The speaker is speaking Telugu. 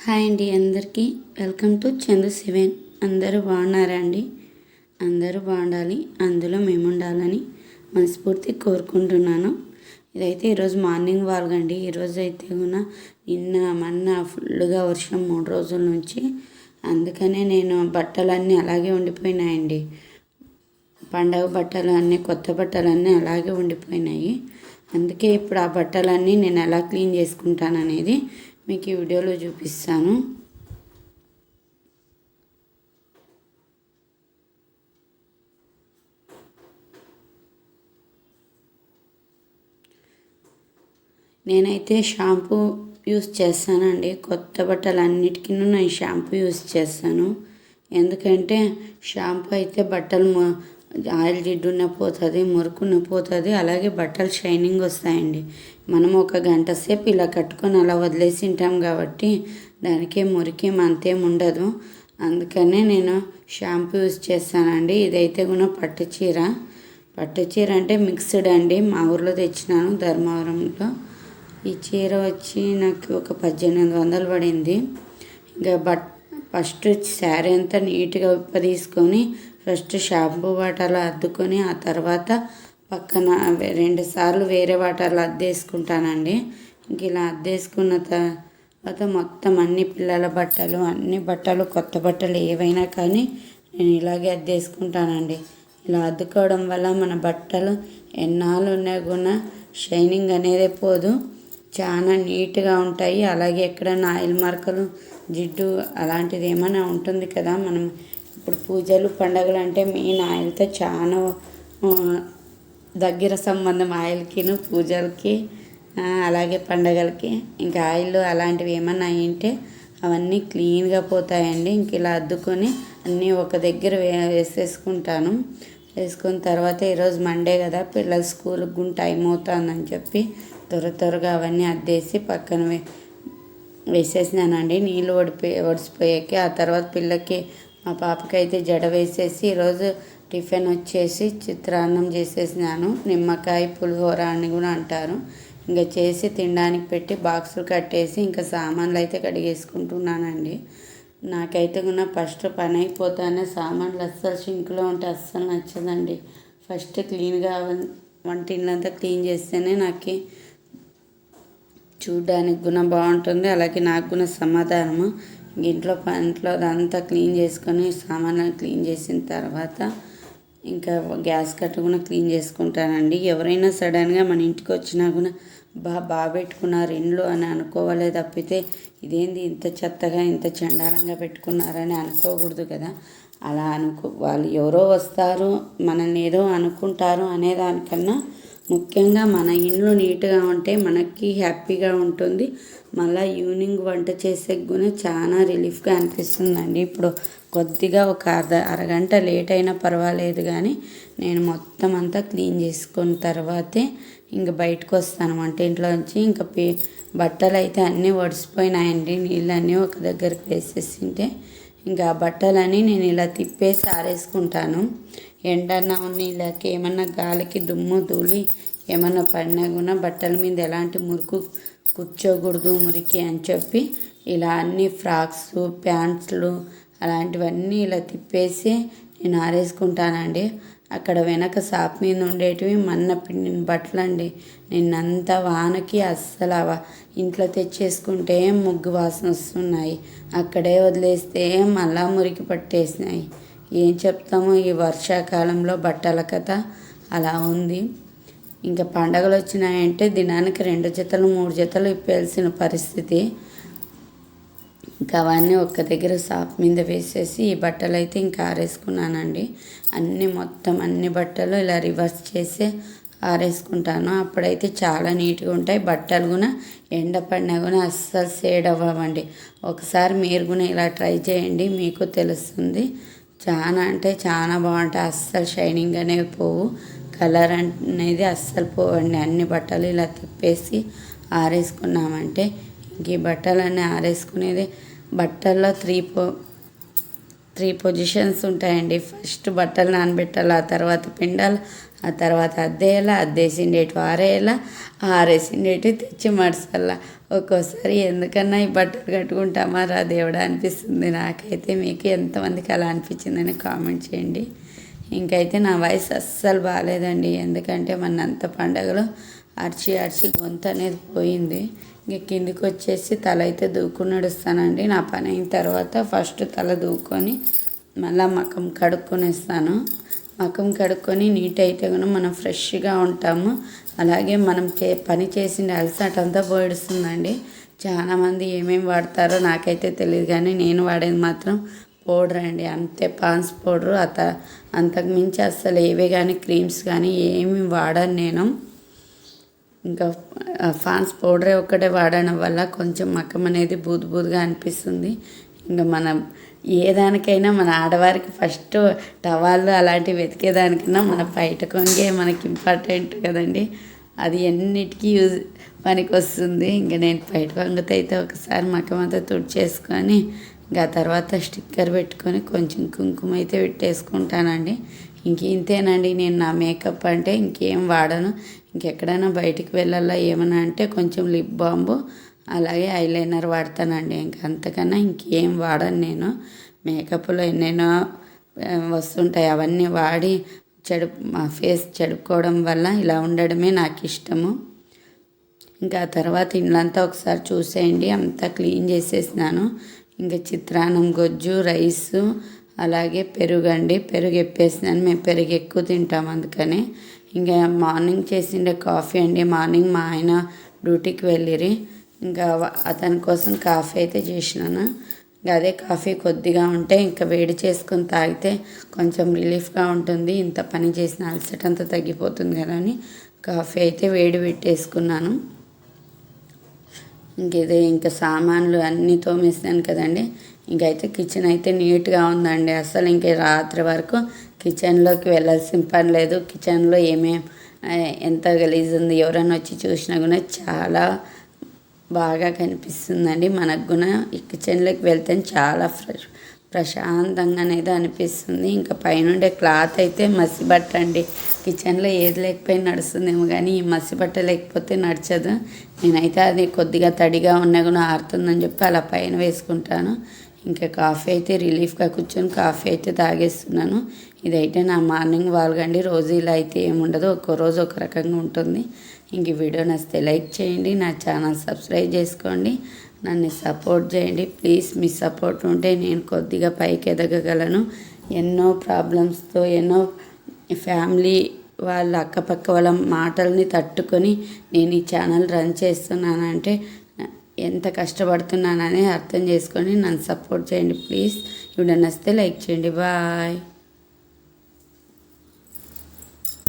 హాయ్ అండి అందరికీ. వెల్కమ్ టు చందు సెవెన్ అందరూ బాగున్నారా అండి? అందరూ బాగుండాలి. అందులో మేము ఉండాలని మనస్ఫూర్తి కోరుకుంటున్నాను. ఇదైతే ఈరోజు మార్నింగ్ వాల్గండి ఈరోజు అయితే కూడా నిన్న మొన్న ఫుల్గా వర్షం మూడు రోజుల నుంచి. అందుకనే నేను బట్టలన్నీ అలాగే ఉండిపోయినాయండి. పండగ బట్టలు అన్నీ కొత్త బట్టలు అన్నీ అలాగే ఉండిపోయినాయి. అందుకే ఇప్పుడు ఆ బట్టలన్నీ నేను ఎలా క్లీన్ చేసుకుంటాననేది మీకు ఈ వీడియోలో చూపిస్తాను. నేనైతే షాంపూ యూస్ చేస్తానండి. కొత్త బట్టలు అన్నిటికీ నేను షాంపూ యూస్ చేస్తాను. ఎందుకంటే షాంపూ అయితే బట్టలు ఆయిల్ జిడ్డున్న పోతుంది మురుకున్న పోతుంది అలాగే బట్టలు షైనింగ్ వస్తాయండి. మనం ఒక గంట సేపు ఇలా కట్టుకొని అలా వదిలేసి ఉంటాం కాబట్టి దానికే మురికి అంతేం ఉండదు. అందుకనే నేను షాంపూ యూస్ చేస్తానండి. ఇదైతే కూడా పట్టు చీర. పట్టు చీర అంటే మిక్స్డ్ అండి. మా ఊర్లో తెచ్చినాను ధర్మవరంలో. ఈ చీర వచ్చి నాకు ఒక పద్దెనిమిది వందలు పడింది. ఇంకా బట్ ఫస్ట్ శారీ అంతా నీట్గా తీసుకొని ఫస్ట్ షాంపూ వాటర్లో అద్దుకొని ఆ తర్వాత పక్కన రెండు సార్లు వేరే వాటర్లో అద్దేసుకుంటానండి. ఇంక ఇలా అద్దేసుకున్న తర్వాత మొత్తం అన్ని పిల్లల బట్టలు అన్ని బట్టలు కొత్త బట్టలు ఏవైనా కానీ నేను ఇలాగే అద్దేసుకుంటానండి. ఇలా అద్దుకోవడం వల్ల మన బట్టలు ఎన్నాళ్ళు ఉన్నా కూడా షైనింగ్ అనేది పోదు. చాలా నీట్గా ఉంటాయి. అలాగే ఎక్కడైనా ఆయిల్ మార్కలు జిడ్డు అలాంటిది ఏమైనా ఉంటుంది కదా మనం ఇప్పుడు పూజలు పండగలు అంటే మెయిన్ ఆయిల్తో చాలా దగ్గర సంబంధం ఆయిల్కిను పూజలకి అలాగే పండగలకి. ఇంకా ఆయిల్ అలాంటివి ఏమన్నా అయ్యింటే అవన్నీ క్లీన్గా పోతాయండి. ఇంక ఇలా అద్దుకొని అన్నీ ఒక దగ్గర వే వేసేసుకుంటాను. వేసుకున్న తర్వాత ఈరోజు మండే కదా పిల్లలు స్కూల్కి కూడా టైం అవుతుందని చెప్పి త్వర త్వరగా అవన్నీ అద్దేసి పక్కన వే వేసేసినానండి. నీళ్ళు ఓడిపోయి ఒడిసిపోయాక ఆ తర్వాత పిల్లకి మా పాపకైతే జడ వేసేసి ఈరోజు టిఫిన్ వచ్చేసి చిత్రాన్నం చేసేసినాను. నిమ్మకాయ పులిహోర అని కూడా అంటారు. ఇంకా చేసి తినడానికి పెట్టి బాక్సులు కట్టేసి ఇంకా సామాన్లు అయితే కడిగేసుకుంటున్నానండి. నాకైతే కూడా ఫస్ట్ పని అయిపోతానే సామాన్లు అస్సలు సింక్లో ఉంటే అస్సలు నచ్చదండి. ఫస్ట్ క్లీన్గా వంటిల్లంతా క్లీన్ చేస్తేనే నాకు చూడడానికి గుణ బాగుంటుంది. అలాగే నాకు కూడా సమాధానము. ఇంట్లో పంట్లో అదంతా క్లీన్ చేసుకొని సామాన్లను క్లీన్ చేసిన తర్వాత ఇంకా గ్యాస్ కట్ట కూడా క్లీన్ చేసుకుంటానండి. ఎవరైనా సడన్గా మన ఇంటికి వచ్చినా కూడా బా బాగా పెట్టుకున్నారు ఇండ్లు అని అనుకోవాలే తప్పితే ఇదేంది ఇంత చెత్తగా ఇంత చండాలంగా పెట్టుకున్నారని అనుకోకూడదు కదా. అలా అనుకో వాళ్ళు ఎవరో వస్తారు మనల్ని ఏదో అనుకుంటారు అనే దానికన్నా ముఖ్యంగా మన ఇండ్లు నీట్గా ఉంటే మనకి హ్యాపీగా ఉంటుంది. మళ్ళీ ఈవినింగ్ వంట చేసే కూడా చాలా రిలీఫ్గా అనిపిస్తుందండి. ఇప్పుడు కొద్దిగా ఒక అర్ధ అరగంట లేట్ అయినా పర్వాలేదు కానీ నేను మొత్తం అంతా క్లీన్ చేసుకున్న తర్వాతే ఇంక బయటకు వస్తాను వంటింట్లో నుంచి ఇంకా పే బట్టలు అయితే అన్నీ ఒడిసిపోయినాయండి. నీళ్ళన్నీ ఒక దగ్గరికి వేసేసింటే ఇంకా బట్టలని నేను ఇలా తిప్పేసి ఆరేసుకుంటాను ఎండన్నా నీళ్ళకి ఏమన్నా గాలికి దుమ్ము ధూళి ఏమన్నా పడినా కూడా బట్టల మీద ఎలాంటి మురుకు కూర్చోకూడదు మురికి అని చెప్పి ఇలా అన్ని ఫ్రాక్స్ ప్యాంట్స్లు అలాంటివన్నీ ఇలా తిప్పేసి నేను ఆరేసుకుంటానండి. అక్కడ వెనక షాప్ మీద ఉండేటివి మన్న పిండిన బట్టలు అండి నిన్నంతా వానకి అస్సలు అవ ఇంట్లో తెచ్చేసుకుంటే ముగ్గు వాసన వస్తున్నాయి. అక్కడే వదిలేస్తే మళ్ళా మురికి పట్టేసినాయి. ఏం చెప్తామో ఈ వర్షాకాలంలో బట్టల కథ. అలా ఉంది. ఇంకా పండగలు వచ్చినాయంటే దినానికి రెండు జతలు మూడు జతలు ఇప్పేయాల్సిన పరిస్థితి. ఇంకా అవన్నీ ఒక్క దగ్గర షాప్ మీద వేసేసి ఈ బట్టలు అయితే ఇంకా ఆరేసుకున్నానండి. అన్నీ మొత్తం అన్ని బట్టలు ఇలా రివర్స్ చేసి ఆరేసుకుంటాను. అప్పుడైతే చాలా నీట్గా ఉంటాయి. బట్టలు కూడా ఎండ పడినా కూడా అస్సలు సేడ్ అవ్వవండి. ఒకసారి మీరు కూడా ఇలా ట్రై చేయండి. మీకు తెలుస్తుంది. చాలా అంటే చాలా బాగుంటాయి. అస్సలు షైనింగ్ అనేవి పోవు. కలర్ అనేది అస్సలు పోవండి. అన్ని బట్టలు ఇలా తిప్పేసి ఆరేసుకున్నామంటే ఇంక ఈ బట్టలన్నీ ఆరేసుకునేది బట్టల్లో త్రీ పో త్రీ పొజిషన్స్ ఉంటాయండి. ఫస్ట్ బట్టలు నానబెట్టాలి ఆ తర్వాత పిండాలి ఆ తర్వాత అద్దేయాల అద్దేసిండేటి ఆరేయాల ఆరేసిండేటి తెచ్చి మడసల్లా. ఒక్కోసారి ఎందుకన్నా ఈ బట్టలు కట్టుకుంటామా రా దేవుడా అనిపిస్తుంది. నాకైతే మీకు ఎంతమందికి అలా అనిపించిందని కామెంట్ చేయండి. ఇంకైతే నా వయసు అస్సలు బాగాలేదండి. ఎందుకంటే మన అంత పండగలో అరిచి అరిచి గొంతు అనేది పోయింది. ఇంక కిందికి వచ్చేసి తల అయితే దూకుని నడుస్తానండి. నా పని అయిన తర్వాత ఫస్ట్ తల దూకొని మళ్ళీ మకం కడుక్కునేస్తాను. మకం కడుక్కొని నీట్ అయితే కూడా మనం ఫ్రెష్గా ఉంటాము. అలాగే మనం చే పని చేసిన అలసట అంతా పోయిడుస్తుందండి చాలామంది ఏమేమి వాడతారో నాకైతే తెలియదు కానీ నేను వాడేది మాత్రం పౌడర్ అండి. అంతే పాన్స్ పౌడరు. అత అంతకు మించి అస్సలు ఏవే కానీ క్రీమ్స్ కానీ ఏమి వాడను నేను. ఇంకా ఫాన్స్ పౌడరే ఒక్కటే వాడడం వల్ల కొంచెం మకం అనేది బూదు బూదుగా అనిపిస్తుంది. ఇంకా మనం ఏ దానికైనా మన ఆడవారికి ఫస్ట్ టవాళ్ళు అలాంటివి వెతికేదానికన్నా మన బయట కొంగే మనకి ఇంపార్టెంట్ కదండి. అది ఎన్నిటికీ యూజ్ పనికి వస్తుంది. ఇంకా నేను బయట కొంగతో అయితే ఒకసారి మకం అంతా తుడిచేసుకొని ఇంకా తర్వాత స్టిక్కర్ పెట్టుకొని కొంచెం కుంకుమ అయితే పెట్టేసుకుంటానండి. ఇంక ఇంతేనండి. నేను నా మేకప్ అంటే ఇంకేం వాడను. ఇంకెక్కడైనా బయటికి వెళ్ళాలా ఏమన్నా అంటే కొంచెం లిప్ బాంబు అలాగే ఐలైనర్ వాడతానండి. ఇంకా అంతకన్నా ఇంకేం వాడను నేను. మేకప్లో ఎన్నెన్నో వస్తుంటాయి. అవన్నీ వాడి చెడు మా ఫేస్ చెడుకోవడం వల్ల ఇలా ఉండడమే నాకు ఇష్టము. ఇంకా తర్వాత ఇల్లంతా ఒకసారి చూసేయండి. అంతా క్లీన్ చేసేసినాను. ఇంకా చిత్రాన్నం గొజ్జు రైసు అలాగే పెరుగు అండి పెరుగు ఎప్పేసినాను మేము పెరుగు ఎక్కువ తింటాం అందుకని. ఇంకా మార్నింగ్ చేసిండే కాఫీ అండి. మార్నింగ్ మా ఆయన డ్యూటీకి వెళ్ళిరి ఇంకా అతని కోసం కాఫీ అయితే చేసినాను. ఇంకా అదే కాఫీ కొద్దిగా ఉంటే ఇంకా వేడి చేసుకొని తాగితే కొంచెం రిలీఫ్గా ఉంటుంది. ఇంత పని చేసిన అలసట అంతా తగ్గిపోతుంది కదా అని కాఫీ అయితే వేడి పెట్టేసుకున్నాను. ఇంక ఇదే ఇంకా సామాన్లు అన్నీ తోమేసాను కదండి. ఇంకైతే కిచెన్ అయితే నీట్గా ఉందండి. అసలు ఇంక రాత్రి వరకు కిచెన్లోకి వెళ్ళాల్సిన పని లేదు. కిచెన్లో ఏమేం ఎంత గలీజ్ ఉంది ఎవరైనా వచ్చి చూసినా కూడా చాలా బాగా కనిపిస్తుందండి. మనకు కూడా ఈ కిచెన్లోకి వెళ్తే చాలా ఫ్రెష్ ప్రశాంతంగా అనేది అనిపిస్తుంది. ఇంకా పైనుండే క్లాత్ అయితే మసి బట్ట అండి. కిచెన్లో ఏది లేకపోయినా నడుస్తుందేమో కానీ ఈ మసి బట్ట లేకపోతే నడచదు. నేనైతే అది కొద్దిగా తడిగా ఉన్నా కూడా ఆరుతుందని చెప్పి అలా పైన వేసుకుంటాను. ఇంకా కాఫీ అయితే రిలీఫ్గా కూర్చొని కాఫీ అయితే తాగేస్తున్నాను. ఇదైతే నా మార్నింగ్ వాల్గండి రోజు ఇలా అయితే ఏముండదు ఒక్కో రోజు ఒక రకంగా ఉంటుంది. ఇంక వీడియో నచ్చితే లైక్ చేయండి. నా ఛానల్ సబ్స్క్రైబ్ చేసుకోండి. నన్ను సపోర్ట్ చేయండి. ప్లీజ్ మీ సపోర్ట్ ఉంటే నేను కొద్దిగా పైకి ఎదగగలను. ఎన్నో ప్రాబ్లమ్స్తో ఎన్నో ఫ్యామిలీ వాళ్ళ అక్కపక్క వాళ్ళ మాటల్ని తట్టుకొని నేను ఈ ఛానల్ రన్ చేస్తున్నానంటే ఎంత కష్టపడుతున్నానని అర్థం చేసుకొని నన్ను సపోర్ట్ చేయండి ప్లీజ్ ఇప్పుడు నచ్చితే లైక్ చేయండి. బాయ్